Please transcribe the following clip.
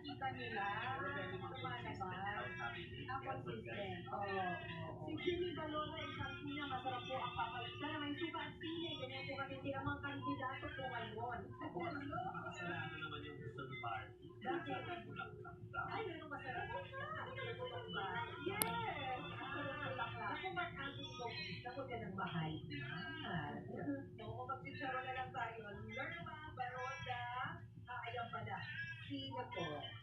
nakikita-kita nila. Lumalabas. Ang consistent. Oo. Si Jimmy Balona, isang sina, masarap po ang papalita na may suka at sine. Ganyan po kami ang mga kandidato po ngayon. Kasalanan naman yung ni Barbie. Bakit? Ay, ano masarap? Ay, nakakalimutan ba? Yes! Ako ba ang gusto? Ako ka ng bahay. Naku, mag-chicharo na lang tayo. Look at that.